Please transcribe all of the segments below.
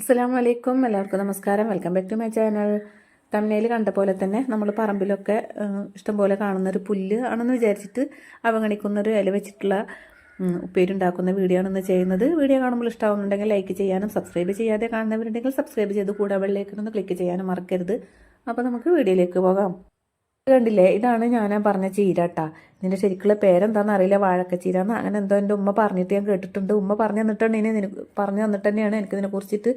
അസ്സാം വലൈക്കും എല്ലാവർക്കും നമസ്കാരം. Welcome back to my channel തമിഴയിൽ കണ്ട പോലെ തന്നെ നമ്മൾ പറമ്പിലൊക്കെ ഇഷ്ടംപോലെ കാണുന്നൊരു പുല്ല് ആണെന്ന് വിചാരിച്ചിട്ട് അവഗണിക്കുന്നൊരു ഇല വെച്ചിട്ടുള്ള ഉപ്പേരുണ്ടാക്കുന്ന വീഡിയോ ആണെന്ന് ചെയ്യുന്നത്. വീഡിയോ കാണുമ്പോൾ ഇഷ്ടമാവുന്നുണ്ടെങ്കിൽ ലൈക്ക് ചെയ്യാനും സബ്സ്ക്രൈബ് ചെയ്യാതെ കാണുന്നവരുണ്ടെങ്കിൽ സബ്സ്ക്രൈബ് ചെയ്ത് കൂടെ ബെല്ലേക്കൊന്ന് ക്ലിക്ക് ചെയ്യാനും മറക്കരുത്. അപ്പോൾ നമുക്ക് വീഡിയോയിലേക്ക് പോകാം. കണ്ടില്ലേ? ഇതാണ് ഞാൻ പറഞ്ഞ ചീര കേട്ടാ ഇതിന്റെ ശരിക്കുള്ള പേരെന്താണെന്ന് അറിയില്ല വാഴക്ക ചീര എന്ന്. അങ്ങനെ എന്തോ എന്റെ ഉമ്മ പറഞ്ഞിട്ട് ഞാൻ കേട്ടിട്ടുണ്ട്. ഉമ്മ പറഞ്ഞു തന്നിട്ടാണ് ഇനി പറഞ്ഞു തന്നിട്ട് തന്നെയാണ് എനിക്ക് ഇതിനെ കുറിച്ചിട്ട്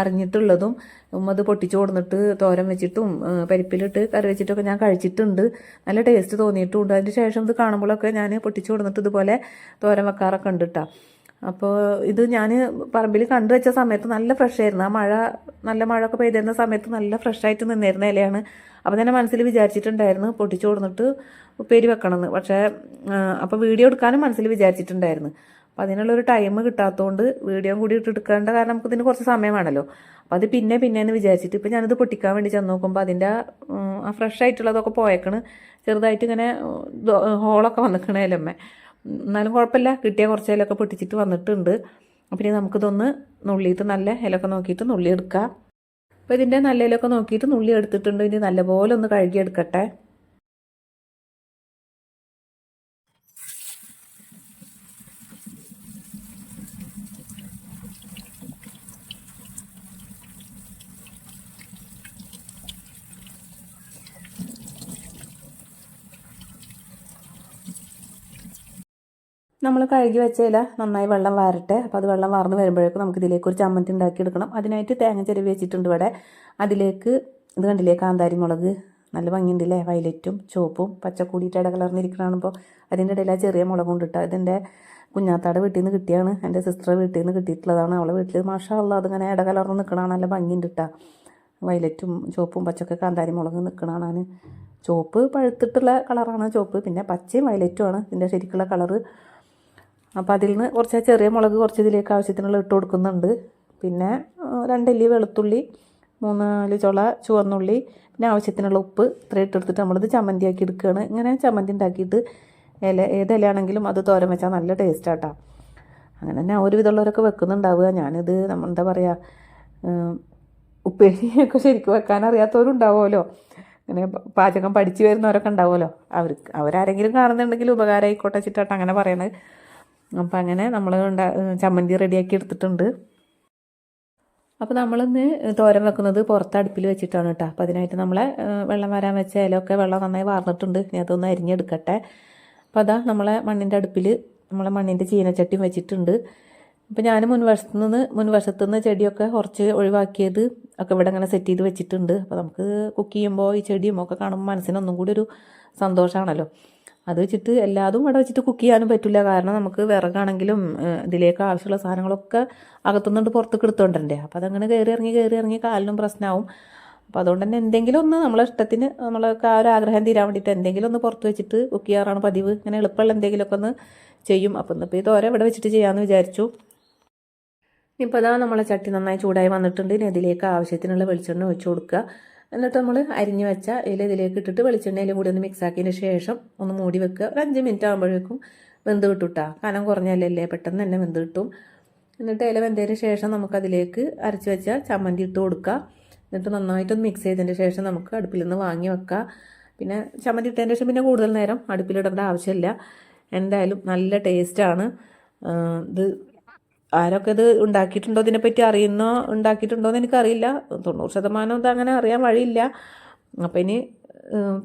അറിഞ്ഞിട്ടുള്ളതും. ഉമ്മ അത് പൊട്ടിച്ചു കൊടുത്തിട്ട് തോരൻ വെച്ചിട്ടും പരിപ്പിലിട്ട് കറി വെച്ചിട്ടൊക്കെ ഞാൻ കഴിച്ചിട്ടുണ്ട്. നല്ല ടേസ്റ്റ് തോന്നിയിട്ടുണ്ട്. അതിന് ശേഷം ഇത് കാണുമ്പോഴൊക്കെ ഞാൻ പൊട്ടിച്ചു കൊടുത്തിട്ട് ഇതുപോലെ തോരൻ വെക്കാറൊക്കെ ഉണ്ട് കേട്ടോ അപ്പോൾ ഇത് ഞാൻ പറമ്പിൽ കണ്ടു വെച്ച സമയത്ത് നല്ല ഫ്രഷ് ആയിരുന്നു. ആ മഴ നല്ല മഴ ഒക്കെ പെയ്തിരുന്ന സമയത്ത് നല്ല ഫ്രഷ് ആയിട്ട് നിന്നിരുന്ന ഇലയാണ്. അപ്പോൾ തന്നെ മനസ്സിൽ വിചാരിച്ചിട്ടുണ്ടായിരുന്നു പൊട്ടിച്ചു കൊടുത്തിട്ട് ഉപ്പേരി വെക്കണമെന്ന് പക്ഷേ അപ്പോൾ വീഡിയോ എടുക്കാനും മനസ്സിൽ വിചാരിച്ചിട്ടുണ്ടായിരുന്നു. അപ്പോൾ അതിനുള്ളൊരു ടൈം കിട്ടാത്തതുകൊണ്ട് വീഡിയോ കൂടി ഇട്ട് എടുക്കേണ്ട കാരണം നമുക്ക് ഇതിന് കുറച്ച് സമയം വേണമല്ലോ അപ്പോൾ അത് പിന്നെ പിന്നെ എന്ന് വിചാരിച്ചിട്ട് ഇപ്പോൾ ഞാനിത് പൊട്ടിക്കാൻ വേണ്ടി ചെന്ന് നോക്കുമ്പോൾ അതിന്റെ ആ ഫ്രഷ് ആയിട്ടുള്ളതൊക്കെ പോയേക്കണ്. ചെറുതായിട്ട് ഇങ്ങനെ ഹോളൊക്കെ വന്നിക്കണ എന്നാലും കുഴപ്പമില്ല. കിട്ടിയ കുറച്ച് ഇലൊക്കെ പൊട്ടിച്ചിട്ട് വന്നിട്ടുണ്ട്. അപ്പം ഇനി നമുക്കിതൊന്ന് നുള്ളിയിട്ട് നല്ല ഇലൊക്കെ നോക്കിയിട്ട് നുള്ളി എടുക്കാം അപ്പോൾ ഇതിന്റെ നല്ല ഇലൊക്കെ നോക്കിയിട്ട് നുള്ളി എടുത്തിട്ടുണ്ട് ഇനി നല്ലപോലെ ഒന്ന് കഴുകി നമ്മൾ കഴുകി വെച്ച നന്നായി വെള്ളം വാരട്ടെ. അപ്പോൾ അത് വെള്ളം വാർന്ന് വരുമ്പോഴേക്കും നമുക്ക് ഇതിലേക്ക് ഒരു ചമ്മന്തി ഉണ്ടാക്കി എടുക്കണം. അതിനായിട്ട് തേങ്ങ ചെരുവി വെച്ചിട്ടുണ്ട് ഇവിടെ. അതിലേക്ക് ഇത് കണ്ടില്ലേ കാന്താരി മുളക്. നല്ല ഭംഗിയുണ്ടല്ലേ? വയലറ്റും ചുവപ്പും പച്ച കൂടിയിട്ട് ഇട കലർന്നിരിക്കണാണിപ്പോൾ അതിന്റെ ഇടയിൽ ആ ചെറിയ മുളക് കൊണ്ടിട്ട് അതിന്റെ കുഞ്ഞാത്താടെ വീട്ടിൽ നിന്ന് കിട്ടിയാണ്. എന്റെ സിസ്റ്റർ വീട്ടിൽ നിന്ന് കിട്ടിയിട്ടുള്ളതാണ്. അവളെ വീട്ടിൽ മാഷാ അല്ല അതിങ്ങനെ ഇട കലർന്ന് നിൽക്കണതാണ് നല്ല ഭംഗിയുണ്ട് കേട്ടോ വയലറ്റും ചുവപ്പും പച്ചൊക്കെ കാന്താരി മുളക് നിൽക്കണതാണ് ചുവപ്പ് പഴുത്തിട്ടുള്ള കളറാണ് ചുവപ്പ്. പിന്നെ പച്ചയും വയലറ്റുമാണ് ഇതിന്റെ ശരിക്കുള്ള കളറ് അപ്പോൾ അതിൽ നിന്ന് കുറച്ച് ചെറിയ മുളക് കുറച്ച് ഇതിലേക്ക് ആവശ്യത്തിനുള്ള ഇട്ട് കൊടുക്കുന്നുണ്ട്. പിന്നെ രണ്ടല്ലി വെളുത്തുള്ളി മൂന്നാൽ ചുള ചുവന്നുള്ളി പിന്നെ ആവശ്യത്തിനുള്ള ഉപ്പ് ഇത്ര ഇട്ടെടുത്തിട്ട് നമ്മളിത് ചമ്മന്തി ആക്കി എടുക്കുകയാണ് ഇങ്ങനെ ചമ്മന്തി ഉണ്ടാക്കിയിട്ട് ഇല ഏത് ഇലയാണെങ്കിലും അത് തോരൻ വെച്ചാൽ നല്ല ടേസ്റ്റ് ആട്ടോ. അങ്ങനെ തന്നെ ഒരുവിധമുള്ളവരൊക്കെ വെക്കുന്നുണ്ടാവുക. ഞാനിത് നമ്മൾ എന്താ പറയുക ഉപ്പേരിയൊക്കെ ശരിക്കും വെക്കാൻ അറിയാത്തവരുണ്ടാവുമല്ലോ അങ്ങനെ പാചകം പഠിച്ചു വരുന്നവരൊക്കെ ഉണ്ടാവുമല്ലോ. അവർക്ക് അവരാരെങ്കിലും കാണുന്നുണ്ടെങ്കിൽ ഉപകാരമായിക്കോട്ടെ ചിട്ടാട്ട് അങ്ങനെ പറയണത്. അപ്പം അങ്ങനെ നമ്മൾ ഉണ്ടാ ചമ്മന്തി റെഡിയാക്കി എടുത്തിട്ടുണ്ട്. അപ്പോൾ നമ്മളിന്ന് തോരൻ വെക്കുന്നത് പുറത്ത് അടുപ്പിൽ വെച്ചിട്ടാണ് കേട്ടോ. അപ്പോൾ അതിനായിട്ട് നമ്മളെ വെള്ളം വരാൻ വെച്ച ഇലയൊക്കെ വെള്ളം നന്നായി വാർന്നിട്ടുണ്ട്. ഇനി അതൊന്ന് അരിഞ്ഞെടുക്കട്ടെ. അപ്പോൾ അതാ നമ്മളെ മണ്ണിന്റെ അടുപ്പിൽ നമ്മളെ മണ്ണിന്റെ ചീനച്ചട്ടിയും വെച്ചിട്ടുണ്ട്. അപ്പോൾ ഞാൻ മുൻവശത്തു നിന്ന് മുൻവശത്ത് നിന്ന് ചെടിയൊക്കെ കുറച്ച് ഒഴിവാക്കിയത് ഒക്കെ ഇവിടെ അങ്ങനെ സെറ്റ് ചെയ്ത് വെച്ചിട്ടുണ്ട്. അപ്പോൾ നമുക്ക് കുക്ക് ചെയ്യുമ്പോൾ ഈ ചെടിയും ഒക്കെ കാണുമ്പോൾ മനസ്സിനൊന്നും കൂടി ഒരു സന്തോഷമാണല്ലോ അത് വെച്ചിട്ട് എല്ലാതും ഇവിടെ വെച്ചിട്ട് കുക്ക് ചെയ്യാനും പറ്റില്ല കാരണം നമുക്ക് വിറകാണെങ്കിലും ഇതിലേക്ക് ആവശ്യമുള്ള സാധനങ്ങളൊക്കെ അകത്തുനിന്ന് പുറത്തേക്ക് എടുത്തോണ്ടേ അപ്പോൾ അതങ്ങനെ കയറി ഇറങ്ങി കയറി ഇറങ്ങി കാലിനും പ്രശ്നമാവും അപ്പോൾ അതുകൊണ്ട് തന്നെ എന്തെങ്കിലും ഒന്ന് നമ്മളെ ഇഷ്ടത്തിന് നമ്മളൊക്കെ ആ ഒരു ആഗ്രഹം തീരാൻ വേണ്ടിയിട്ട് എന്തെങ്കിലും ഒന്ന് പുറത്ത് വെച്ചിട്ട് കുക്ക് ചെയ്യാറാണ് പതിവ്. ഇങ്ങനെ എളുപ്പമുള്ള എന്തെങ്കിലുമൊക്കെ ഒന്ന് ചെയ്യും. അപ്പം ഇന്നിപ്പോൾ ഈ തോര ഇവിടെ വെച്ചിട്ട് ചെയ്യാമെന്ന് വിചാരിച്ചു. ഇപ്പോൾ അതാ നമ്മളെ ചട്ടി നന്നായി ചൂടായി വന്നിട്ടുണ്ട്. ഇനി അതിലേക്ക് ആവശ്യത്തിനുള്ള വെളിച്ചെണ്ണ ഒഴിച്ച് കൊടുക്കുക. എന്നിട്ട് നമ്മൾ അരിഞ്ഞു വെച്ച ഇല ഇതിലേക്ക് ഇട്ടിട്ട് വെളിച്ചെണ്ണയിൽ കൂടി ഒന്ന് മിക്സ് ആക്കിയതിന് ശേഷം ഒന്ന് മൂടി വെക്കുക. ഒരു അഞ്ച് മിനിറ്റ് ആകുമ്പോഴേക്കും വെന്ത് കിട്ടുട്ടാ കനം കുറഞ്ഞല്ലേ പെട്ടെന്ന് തന്നെ വെന്ത് കിട്ടും. എന്നിട്ട് ഇല വെന്തതിന് ശേഷം നമുക്കതിലേക്ക് അരച്ച് വെച്ച ചമ്മന്തി ഇട്ട് കൊടുക്കുക എന്നിട്ട് നന്നായിട്ടൊന്ന് മിക്സ് ചെയ്തതിന് ശേഷം നമുക്ക് അടുപ്പിൽ നിന്ന് വാങ്ങി വെക്കുക പിന്നെ ചമ്മന്തി ഇട്ടതിന് ശേഷം പിന്നെ കൂടുതൽ നേരം അടുപ്പിലിടേണ്ട ആവശ്യമില്ല. എന്തായാലും നല്ല ടേസ്റ്റാണ് ഇത് ആരൊക്കെ ഇത് ഉണ്ടാക്കിയിട്ടുണ്ടോ ഇതിനെപ്പറ്റി അറിയുന്നോ ഉണ്ടാക്കിയിട്ടുണ്ടോ എന്ന് എനിക്കറിയില്ല. തൊണ്ണൂറ് ശതമാനം ഇത് അങ്ങനെ അറിയാൻ വഴിയില്ല. അപ്പം ഇനി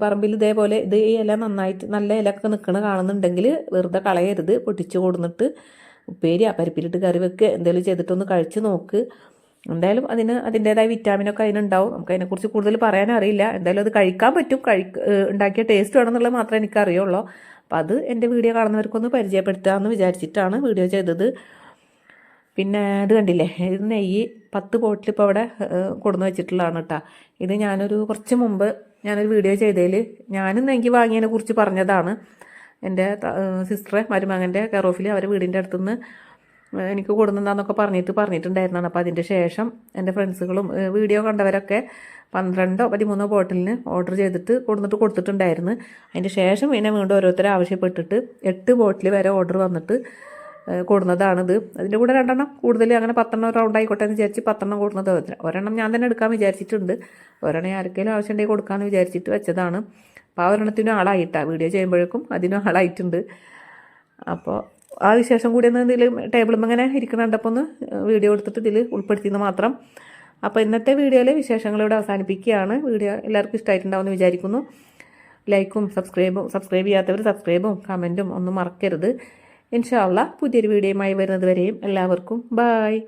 പറമ്പിൽ ഇതേപോലെ ഇത് ഈ ഇല നന്നായിട്ട് നല്ല ഇലയൊക്കെ നിൽക്കണ കാണുന്നുണ്ടെങ്കിൽ വെറുതെ കളയരുത്. പൊട്ടിച്ചു കൊടുന്നിട്ട് ഉപ്പേരി പരിപ്പിലിട്ട് കറി വെക്കുക എന്തെങ്കിലും ചെയ്തിട്ടൊന്ന് കഴിച്ച് നോക്ക്. എന്തായാലും അതിന് അതിന്റേതായ വിറ്റാമിനൊക്കെ അതിനുണ്ടാവും. നമുക്ക് അതിനെക്കുറിച്ച് കൂടുതൽ പറയാൻ അറിയില്ല. എന്തായാലും അത് കഴിക്കാൻ പറ്റും. ഏഹ് ഉണ്ടാക്കിയ ടേസ്റ്റ് വേണമെന്നുള്ളത് മാത്രമേ എനിക്കറിയുള്ളൂ. അപ്പം അത് എന്റെ വീഡിയോ കാണുന്നവർക്കൊന്ന് പരിചയപ്പെടുത്താമെന്ന് വിചാരിച്ചിട്ടാണ് വീഡിയോ ചെയ്തത്. പിന്നെ ഇത് കണ്ടില്ലേ? ഇത് നെയ്യ് പത്ത് ബോട്ടിൽ ഇപ്പോൾ അവിടെ കൊടുന്ന് വെച്ചിട്ടുള്ളതാണ് കേട്ടോ ഇത് ഞാനൊരു കുറച്ച് മുമ്പ് ഞാനൊരു വീഡിയോ ചെയ്തതിൽ ഞാനും നെയ്യ് വാങ്ങിയതിനെ കുറിച്ച് പറഞ്ഞതാണ്. എന്റെ സിസ്റ്ററെ മരുമകന്റെ കെയർ ഓഫിൽ അവരെ വീടിന്റെ അടുത്തുനിന്ന് എനിക്ക് കൊടുന്നെന്താന്നൊക്കെ പറഞ്ഞിട്ട് പറഞ്ഞിട്ടുണ്ടായിരുന്നാണ്. അപ്പോൾ അതിന്റെ ശേഷം എന്റെ ഫ്രണ്ട്സുകളും വീഡിയോ കണ്ടവരൊക്കെ പന്ത്രണ്ടോ പതിമൂന്നോ ബോട്ടിലിന് ഓർഡർ ചെയ്തിട്ട് കൊടുത്തിട്ട് കൊടുത്തിട്ടുണ്ടായിരുന്നു. അതിന്റെ ശേഷം പിന്നെ വീണ്ടും ഓരോരുത്തർ ആവശ്യപ്പെട്ടിട്ട് എട്ട് ബോട്ടിൽ വരെ ഓർഡർ വന്നിട്ട് കൊടുന്നതാണിത്. അതിന്റെ കൂടെ രണ്ടെണ്ണം കൂടുതൽ അങ്ങനെ പത്തെണ്ണം റൗണ്ട് ആയിക്കോട്ടെ എന്ന് വിചാരിച്ച് പത്തെണ്ണം കൂടുന്നത് ഒരെണ്ണം ഞാൻ തന്നെ എടുക്കാൻ വിചാരിച്ചിട്ടുണ്ട്. ഒരെണ്ണം ആർക്കെങ്കിലും ആവശ്യമുണ്ടെങ്കിൽ കൊടുക്കാമെന്ന് വിചാരിച്ചിട്ട് വെച്ചതാണ്. അപ്പോൾ ആ ഒരെണ്ണത്തിനും ആളായിട്ടാണ് വീഡിയോ ചെയ്യുമ്പോഴേക്കും അതിനും ആളായിട്ടുണ്ട്. അപ്പോൾ ആ വിശേഷം കൂടി ഒന്ന് ഇതിൽ ടേബിളും ഇങ്ങനെ ഇരിക്കണണ്ടപ്പോൾ ഒന്ന് വീഡിയോ എടുത്തിട്ട് ഇതിൽ ഉൾപ്പെടുത്തിയെന്ന് മാത്രം. അപ്പോൾ ഇന്നത്തെ വീഡിയോയിലെ വിശേഷങ്ങളിവിടെ അവസാനിപ്പിക്കുകയാണ്. വീഡിയോ എല്ലാവർക്കും ഇഷ്ടമായിട്ടുണ്ടാവുമെന്ന് വിചാരിക്കുന്നു. ലൈക്കും സബ്സ്ക്രൈബും സബ്സ്ക്രൈബ് ചെയ്യാത്തവർ സബ്സ്ക്രൈബും കമന്റും ഒന്നും മറക്കരുത്. ഇൻഷാല്ല പുതിയൊരു വീഡിയോയുമായി വരുന്നത് വരെയും എല്ലാവർക്കും ബായ്